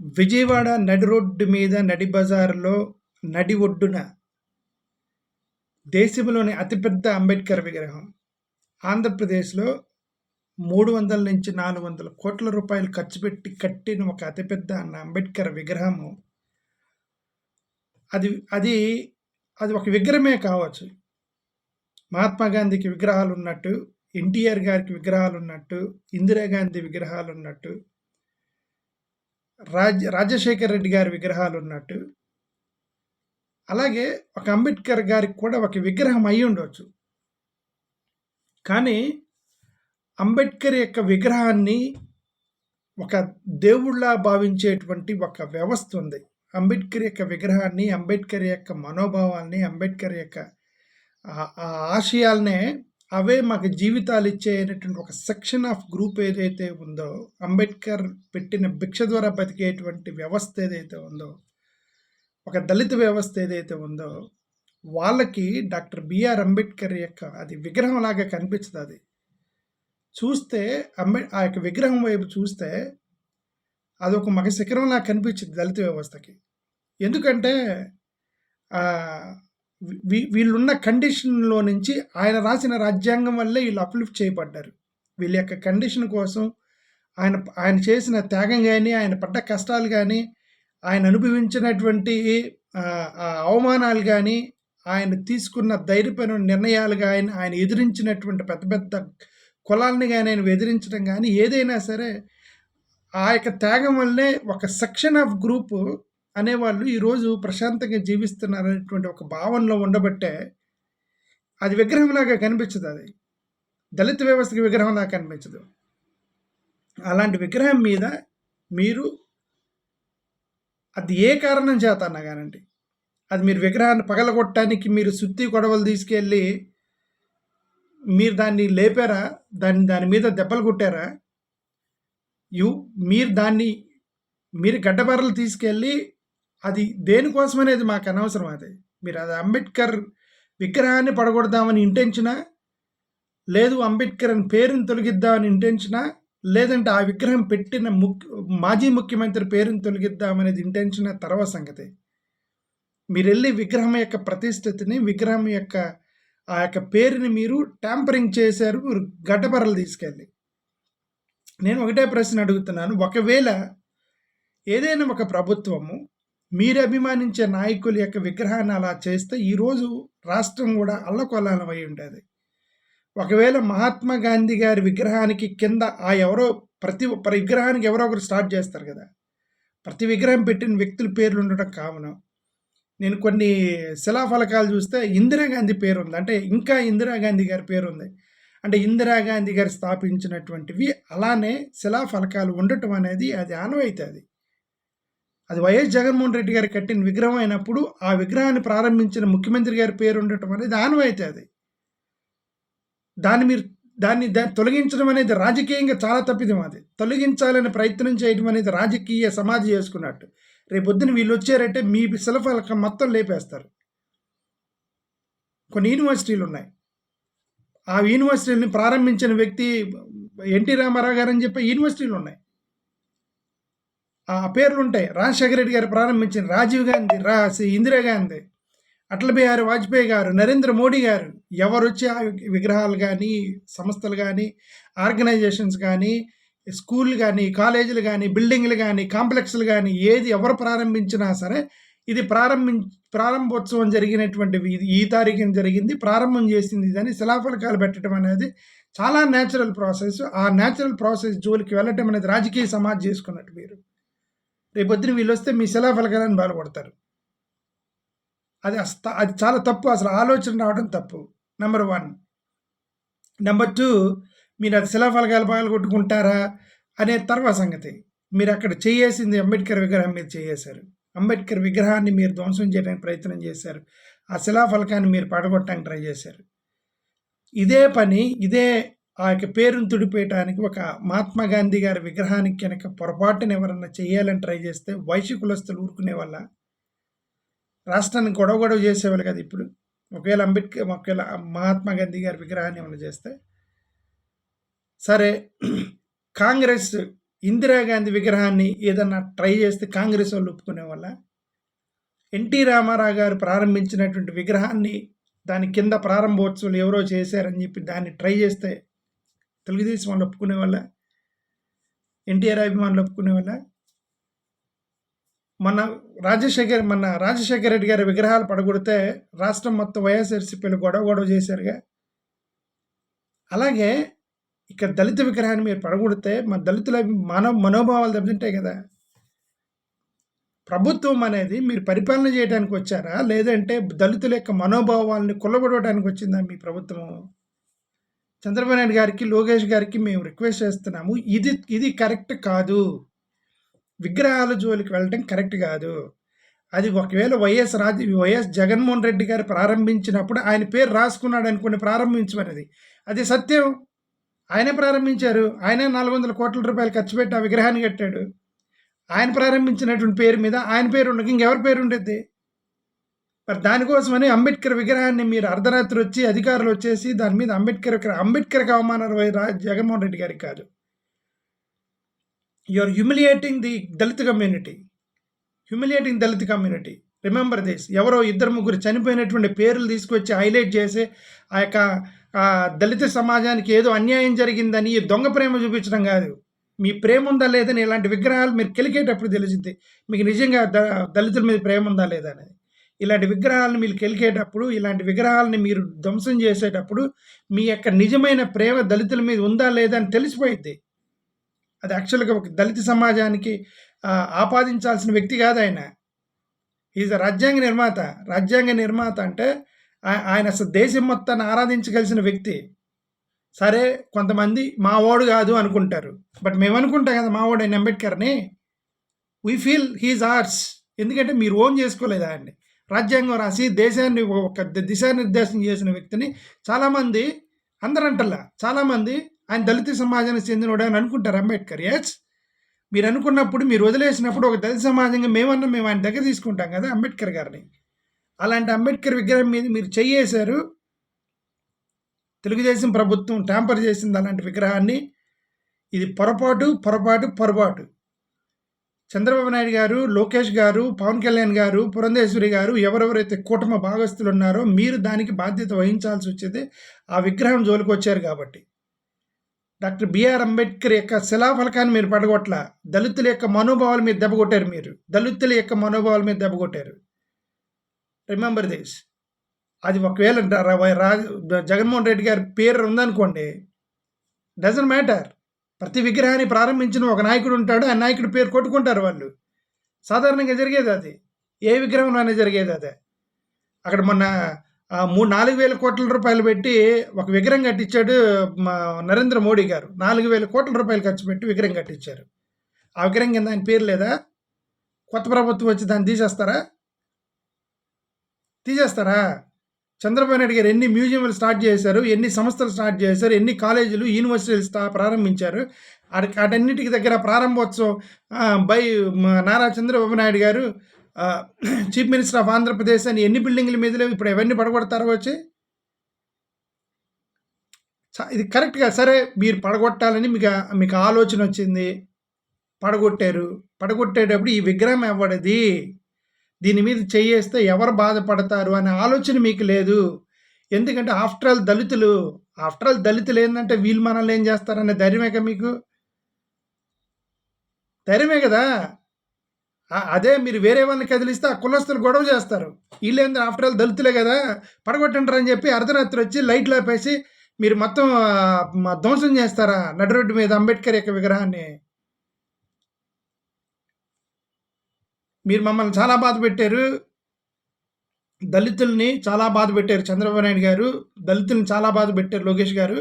విజయవాడ నడి రోడ్డు మీద నడి బజారులో నడి ఒడ్డున దేశంలోని అతిపెద్ద అంబేద్కర్ విగ్రహం. ఆంధ్రప్రదేశ్లో మూడు వందల నుంచి నాలుగు వందల కోట్ల రూపాయలు ఖర్చు పెట్టి కట్టిన ఒక అతిపెద్ద అన్న అంబేద్కర్ విగ్రహము. అది అది అది ఒక విగ్రహమే కావచ్చు. మహాత్మా గాంధీకి విగ్రహాలు ఉన్నట్టు ఎన్టీఆర్ గారికి విగ్రహాలు ఉన్నట్టు ఇందిరాగాంధీ విగ్రహాలు ఉన్నట్టు రాజ్ రాజశేఖర్ రెడ్డి గారి విగ్రహాలు ఉన్నట్టు అలాగే ఒక అంబేద్కర్ గారికి కూడా ఒక విగ్రహం అయి ఉండవచ్చు కానీ అంబేద్కర్ యొక్క విగ్రహాన్ని ఒక దేవుళ్ళ భావించేటువంటి ఒక వ్యవస్థ ఉంది. అంబేద్కర్ యొక్క విగ్రహాన్ని అంబేద్కర్ యొక్క మనోభావాల్ని అంబేద్కర్ యొక్క ఆశయాలనే అవే మాకు జీవితాలు ఇచ్చేటటువంటి ఒక సెక్షన్ ఆఫ్ గ్రూప్ ఏదైతే ఉందో అంబేద్కర్ పెట్టిన భిక్ష ద్వారా బతికేటువంటి వ్యవస్థ ఏదైతే ఉందో ఒక దళిత వ్యవస్థ ఏదైతే ఉందో వాళ్ళకి డాక్టర్ బిఆర్ అంబేద్కర్ యొక్క అది విగ్రహం లాగా కనిపించదు అది. చూస్తే అంబే ఆ యొక్క విగ్రహం వైపు చూస్తే అది ఒక మగ శిఖరంలా కనిపించింది దళిత వ్యవస్థకి. ఎందుకంటే వీళ్ళున్న కండిషన్లో నుంచి ఆయన రాసిన రాజ్యాంగం వల్లే వీళ్ళు అప్లిఫ్ట్ చేయబడ్డారు. వీళ్ళ యొక్క కండిషన్ కోసం ఆయన ఆయన చేసిన త్యాగం కానీ ఆయన పడ్డ కష్టాలు కానీ ఆయన అనుభవించినటువంటి అవమానాలు కానీ ఆయన తీసుకున్న ధైర్యపైన నిర్ణయాలు కానీ ఆయన ఎదిరించినటువంటి పెద్ద పెద్ద కులాలని కానీ ఆయన ఎదిరించడం కానీ ఏదైనా సరే ఆ యొక్క త్యాగం వల్లే ఒక సెక్షన్ ఆఫ్ గ్రూపు అనేవాళ్ళు ఈరోజు ప్రశాంతంగా జీవిస్తున్నారనేటువంటి ఒక భావనలో ఉండబట్టే అది విగ్రహంలాగా కనిపించదు అది. దళిత వ్యవస్థకి విగ్రహంలాగా కనిపించదు. అలాంటి విగ్రహం మీద మీరు అది ఏ కారణం చేత అన్నా కానండి అది మీరు విగ్రహాన్ని పగలగొట్టడానికి మీరు సుత్తి గొడవలు తీసుకెళ్ళి మీరు దాన్ని లేపారా? దాన్ని దాని మీద దెబ్బలు కొట్టారా? యు మీరు దాన్ని మీరు గడ్డబర్రలు తీసుకెళ్ళి అది దేనికోసం అనేది మాకు అనవసరం అది. మీరు అది అంబేద్కర్ విగ్రహాన్ని పడగొడదామని ఇంటెన్షనా లేదు అంబేద్కర్ అని పేరుని తొలగిద్దామని ఇంటెన్షనా లేదంటే ఆ విగ్రహం పెట్టిన ముఖ్య మాజీ ముఖ్యమంత్రి పేరుని తొలగిద్దామనేది ఇంటెన్షన్ తర్వాత సంగతి. మీరు వెళ్ళి విగ్రహం యొక్క ప్రతిష్టతిని విగ్రహం యొక్క ఆ యొక్క పేరుని మీరు ట్యాంపరింగ్ చేశారు మీరు గడ్డబరలు తీసుకెళ్ళి. నేను ఒకటే ప్రశ్న అడుగుతున్నాను. ఒకవేళ ఏదైనా ఒక ప్రభుత్వము మీరు అభిమానించే నాయకుల యొక్క విగ్రహాన్ని అలా చేస్తే ఈరోజు రాష్ట్రం కూడా అల్లకొల్లాలం ఉంటుంది ఒకవేళ మహాత్మా గాంధీ గారి విగ్రహానికి కింద ఆ ఎవరో ప్రతి విగ్రహానికి ఎవరో ఒకరు స్టార్ట్ చేస్తారు కదా. ప్రతి విగ్రహం పెట్టిన వ్యక్తుల పేర్లు ఉండటం కామనం. నేను కొన్ని శిలాఫలకాలు చూస్తే ఇందిరాగాంధీ పేరు ఉంది అంటే ఇంకా ఇందిరాగాంధీ గారి పేరు ఉంది అంటే ఇందిరాగాంధీ గారు స్థాపించినటువంటివి అలానే శిలాఫలకాలు ఉండటం అనేది అది ఆనవైతే అది. అది వైఎస్ జగన్మోహన్ రెడ్డి గారు కట్టిన విగ్రహం అయినప్పుడు ఆ విగ్రహాన్ని ప్రారంభించిన ముఖ్యమంత్రి గారి పేరు ఉండటం అనేది ఆనవాయితీ అది. దాన్ని మీరు దాన్ని తొలగించడం అనేది రాజకీయంగా చాలా తప్పిదం అది. తొలగించాలని ప్రయత్నం చేయడం అనేది రాజకీయ సమాధి చేసుకున్నట్టు. రేపొద్దున వీళ్ళు వచ్చారంటే మీ శిలఫలక మొత్తం లేపేస్తారు. కొన్ని యూనివర్సిటీలు ఉన్నాయి. ఆ యూనివర్సిటీని ప్రారంభించిన వ్యక్తి ఎన్టీ రామారావు గారు అని చెప్పి యూనివర్సిటీలు ఉన్నాయి. పేర్లు ఉంటాయి రాజశేఖర రెడ్డి గారు ప్రారంభించిన రాజీవ్ గాంధీ రా ఇందిరాగాంధీ అటల్ బిహారీ వాజ్పేయి గారు నరేంద్ర మోడీ గారు ఎవరు వచ్చి ఆ విగ్రహాలు కానీ సంస్థలు కానీ ఆర్గనైజేషన్స్ కానీ స్కూల్ కానీ కాలేజీలు కానీ బిల్డింగ్లు కానీ కాంప్లెక్స్లు కానీ ఏది ఎవరు ప్రారంభించినా సరే ఇది ప్రారంభి ప్రారంభోత్సవం జరిగినటువంటి ఈ తారీఖున జరిగింది. ప్రారంభం చేసింది ఇదని శిలాఫలకాలు పెట్టడం అనేది చాలా న్యాచురల్ ప్రాసెస్ ఆ న్యాచురల్ ప్రాసెస్ జోలికి వెళ్ళటం అనేది రాజకీయ సమాజ్ చేసుకున్నట్టు మీరు. రేపొద్దున వీళ్ళు వస్తే మీ శిలాఫలకాలను బాధపడతారు అది అది చాలా తప్పు. అసలు ఆలోచన రావడం తప్పు. నెంబర్ వన్ నెంబర్ టూ మీరు అది శిలాఫలకాలు బాగా కొట్టుకుంటారా అనే తర్వాత సంగతి. మీరు అక్కడ చేయేసింది అంబేద్కర్ విగ్రహం మీరు చేయేశారు. అంబేద్కర్ విగ్రహాన్ని మీరు ధ్వంసం చేయడానికి ప్రయత్నం చేశారు. ఆ శిలాఫలకాన్ని మీరు పడగొట్టడానికి ట్రై చేశారు. ఇదే పని ఇదే ఆ యొక్క పేరును తుడిపేయటానికి ఒక మహాత్మా గాంధీ గారి విగ్రహానికి కనుక పొరపాటున ఎవరన్నా చేయాలని ట్రై చేస్తే వైశ్యకులస్తులు ఊరుకునే వల్ల రాష్ట్రాన్ని గొడవ గొడవ చేసేవాళ్ళు కదా ఇప్పుడు. ఒకవేళ అంబేద్కర్ ఒకవేళ మహాత్మా గాంధీ గారి విగ్రహాన్ని ఏమైనా చేస్తే. సరే కాంగ్రెస్ ఇందిరాగాంధీ విగ్రహాన్ని ఏదన్నా ట్రై చేస్తే కాంగ్రెస్ వాళ్ళు ఒప్పుకునే వల్ల ఎన్టీ రామారావు గారు ప్రారంభించినటువంటి విగ్రహాన్ని దాని కింద ప్రారంభోత్సవాలు ఎవరో చేశారని చెప్పి దాన్ని ట్రై చేస్తే తెలుగుదేశం వాళ్ళు ఒప్పుకునే వల్ల ఎన్టీఆర్ అభిమానులు ఒప్పుకునే వల్ల మన రాజశేఖర్ మన రాజశేఖర రెడ్డి గారి విగ్రహాలు పడగొడితే రాష్ట్రం మొత్తం వైఎస్ఆర్సీపీలు గొడవ గొడవ చేశారుగా. అలాగే ఇక్కడ దళిత విగ్రహాన్ని మీరు పడగొడితే మన దళితుల మానవ మనోభావాలు దెబ్బతింటాయి కదా. ప్రభుత్వం అనేది మీరు పరిపాలన చేయడానికి వచ్చారా? లేదంటే దళితుల యొక్క మనోభావాలని కొల్లగొడవడానికి వచ్చిందా మీ ప్రభుత్వం? చంద్రబాబు నాయుడు గారికి లోకేష్ గారికి మేము రిక్వెస్ట్ చేస్తున్నాము. ఇది ఇది కరెక్ట్ కాదు. విగ్రహాల జోలికి వెళ్ళటం కరెక్ట్ కాదు. అది ఒకవేళ వైఎస్ రాజ వైఎస్ జగన్మోహన్ రెడ్డి గారు ప్రారంభించినప్పుడు ఆయన పేరు రాసుకున్నాడు అనుకుని ప్రారంభించమనేది అది సత్యం. ఆయనే ప్రారంభించారు. ఆయనే నాలుగు వందల కోట్ల రూపాయలు ఖర్చు పెట్టి ఆ విగ్రహాన్ని కట్టాడు. ఆయన ప్రారంభించినటువంటి పేరు మీద ఆయన పేరు ఉండక ఇంకెవరి పేరు ఉండేది మరి దానికోసమని అంబేద్కర్ విగ్రహాన్ని మీరు అర్ధరాత్రి వచ్చి అధికారులు వచ్చేసి దాని మీద అంబేద్కర్ అంబేద్కర్కి అవమానాలు జగన్మోహన్ రెడ్డి గారికి కాదు. You are humiliating the Dalit community humiliating Dalit community remember this ఎవరో ఇద్దరు ముగ్గురు చనిపోయినటువంటి పేర్లు తీసుకొచ్చి హైలైట్ చేసి ఆ యొక్క దళిత సమాజానికి ఏదో అన్యాయం జరిగిందని దొంగ ప్రేమ చూపించడం కాదు. మీ ప్రేమ ఉందా లేదని ఇలాంటి విగ్రహాలు మీరు కెలికేటప్పుడు తెలిసింది. మీకు నిజంగా ద దళితుల మీద ప్రేమ ఉందా లేదా అనేది. ఇలాంటి విగ్రహాలను మీరు కెలికేటప్పుడు ఇలాంటి విగ్రహాలని మీరు ధ్వంసం చేసేటప్పుడు మీ యొక్క నిజమైన ప్రేమ దళితుల మీద ఉందా లేదా అని తెలిసిపోయింది అది యాక్చువల్గా ఒక దళిత సమాజానికి ఆపాదించాల్సిన వ్యక్తి కాదు ఆయన. ఈజ్ రాజ్యాంగ నిర్మాత. రాజ్యాంగ నిర్మాత అంటే ఆయన అసలు దేశం మొత్తాన్ని ఆరాధించగలిసిన వ్యక్తి. సరే కొంతమంది మా వాడు కాదు అనుకుంటారు. బట్ మేము అనుకుంటాం కదా మా వాడు ఆయన అంబేద్కర్ని. వీ ఫీల్ హీజ్ ఆర్ట్స్ ఎందుకంటే మీరు ఓన్ చేసుకోలేదా అండి రాజ్యాంగం రాసి దేశాన్ని ఒక దిశానిర్దేశం చేసిన వ్యక్తిని చాలామంది అందరంటల్లా చాలామంది ఆయన దళిత సమాజానికి చెందినవాడు అని అనుకుంటారు అంబేద్కర్. ఎస్ మీరు అనుకున్నప్పుడు మీరు వదిలేసినప్పుడు ఒక దళిత సమాజంగా మేమన్నా మేము ఆయన దగ్గర తీసుకుంటాం కదా అంబేద్కర్ గారిని. అలాంటి అంబేద్కర్ విగ్రహం మీద మీరు చెయ్యేశారు. తెలుగుదేశం ప్రభుత్వం ట్యాంపర్ చేసింది అలాంటి విగ్రహాన్ని. ఇది పొరపాటు పొరపాటు పొరపాటు. చంద్రబాబు నాయుడు గారు లోకేష్ గారు పవన్ కళ్యాణ్ గారు పురంధేశ్వరి గారు ఎవరెవరైతే కూటమి భాగస్తులు ఉన్నారో మీరు దానికి బాధ్యత వహించాల్సి వచ్చేది ఆ విగ్రహం జోలికి వచ్చారు కాబట్టి. డాక్టర్ బిఆర్ అంబేద్కర్ యొక్క శిలాఫలకాన్ని మీరు పడగొట్ల. దళితుల యొక్క మనోభావాల మీద దెబ్బ కొట్టారు మీరు. దళితుల యొక్క మనోభావాల మీద దెబ్బ కొట్టారు. Remember this. అది ఒకవేళ జగన్మోహన్ రెడ్డి గారి పేరు ఉందనుకోండి డజన్ మ్యాటర్. ప్రతి విగ్రహాన్ని ప్రారంభించిన ఒక నాయకుడు ఉంటాడు. ఆ నాయకుడి పేరు కొట్టుకుంటారు వాళ్ళు. సాధారణంగా జరిగేది అది. ఏ విగ్రహంలోనే జరిగేది అదే. అక్కడ మొన్న మూడు నాలుగు వేల కోట్ల రూపాయలు పెట్టి ఒక విగ్రహం కట్టించాడు నరేంద్ర మోడీ గారు. నాలుగు వేల కోట్ల రూపాయలు ఖర్చు పెట్టి విగ్రహం కట్టించారు. ఆ విగ్రహం కింద ఆయన పేరు లేదా? కొత్త ప్రభుత్వం వచ్చి దాన్ని తీసేస్తారా? తీసేస్తారా? చంద్రబాబు నాయుడు గారు ఎన్ని మ్యూజియంలు స్టార్ట్ చేశారు ఎన్ని సంస్థలు స్టార్ట్ చేశారు ఎన్ని కాలేజీలు యూనివర్సిటీలు స్టా ప్రారంభించారు వాటన్నిటికి దగ్గర ప్రారంభోత్సవం బై నారా చంద్రబాబు నాయుడు గారు చీఫ్ మినిస్టర్ ఆఫ్ ఆంధ్రప్రదేశ్ అని ఎన్ని బిల్డింగ్ల మీదలో ఇప్పుడు ఎవరిని పడగొడతారో వచ్చి? ఇది కరెక్ట్గా సరే మీరు పడగొట్టాలని మీకు మీకు ఆలోచన వచ్చింది పడగొట్టారు పడగొట్టేటప్పుడు ఈ విగ్రహం ఎవడది దీని మీద చేయేస్తే ఎవరు బాధపడతారు అనే ఆలోచన మీకు లేదు. ఎందుకంటే ఆఫ్టర్ ఆల్ దళితులు ఆఫ్టర్ ఆల్ దళితులు ఏంటంటే వీళ్ళు మనల్ని ఏం చేస్తారనే ధైర్యమే కదా మీకు? ధైర్యమే కదా? అదే మీరు వేరే వాళ్ళని కదిలిస్తే ఆ కులస్తులు గొడవ చేస్తారు. వీళ్ళేందు ఆఫ్టర్ ఆల్ దళితులే కదా? పడగొట్టంటారని చెప్పి అర్ధరాత్రి వచ్చి లైట్లు ఆపేసి మీరు మొత్తం ధ్వంసం చేస్తారా నడిరోడ్డు మీద అంబేద్కర్ యొక్క విగ్రహాన్ని? మీరు మమ్మల్ని చాలా బాధ పెట్టారు. దళితుల్ని చాలా బాధ పెట్టారు చంద్రబాబు నాయుడు గారు. దళితుల్ని చాలా బాధ పెట్టారు లోకేష్ గారు.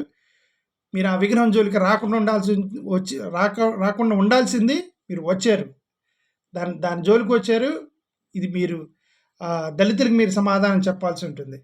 మీరు ఆ విగ్రహం జోలికి రాకుండా ఉండాల్సి వచ్చి రాక రాకుండా ఉండాల్సింది మీరు వచ్చారు. దాని దాని జోలికి వచ్చారు. ఇది మీరు దళితులకు మీరు సమాధానం చెప్పాల్సి ఉంటుంది.